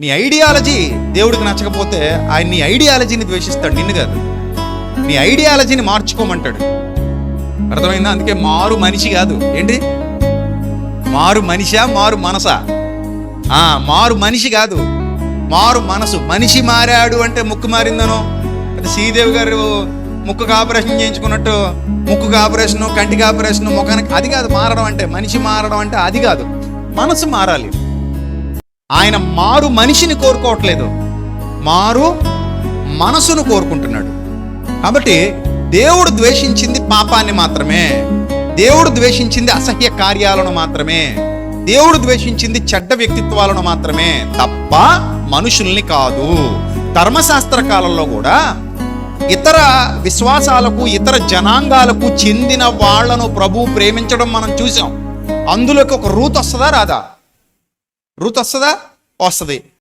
నీ ఐడియాలజీ దేవుడికి నచ్చకపోతే ఆయన నీ ఐడియాలజీని ద్వేషిస్తాడు నిన్ను కాదు. నీ ఐడియాలజీని మార్చుకోమంటాడు. అర్థమైందా? అందుకే మారు మనిషి కాదు. ఏంటి? మారు మనిషా మారు మనసా? ఆ మారు మనిషి కాదు. మారు మనసు. మనిషి మారాడు అంటే ముక్కు మారిందనో? అది శ్రీదేవి గారు ముక్కుకు ఆపరేషన్ చేయించుకున్నట్టు ముక్కుకు ఆపరేషను కంటికి ఆపరేషన్ ముఖానికి అది కాదు మారడం అంటే మనిషి మారడం అంటే అది కాదు. మనసు మారాలి. ఆయన మారు మనిషిని కోరుకోవట్లేదు మారు మనసును కోరుకుంటున్నాడు. కాబట్టి దేవుడు ద్వేషించింది పాపాన్ని మాత్రమే దేవుడు ద్వేషించింది అసహ్య కార్యాలను మాత్రమే దేవుడు ద్వేషించింది చెడ్డ వ్యక్తిత్వాలను మాత్రమే తప్ప మనుషుల్ని కాదు. ధర్మశాస్త్ర కాలంలో కూడా ఇతర విశ్వాసాలకు ఇతర జనాంగాలకు చెందిన వాళ్ళను ప్రభు ప్రేమించడం మనం చూసాం. అందులోకి ఒక రూత్ వస్తుందా రాదా? రుతు వస్తుందా వస్తుంది.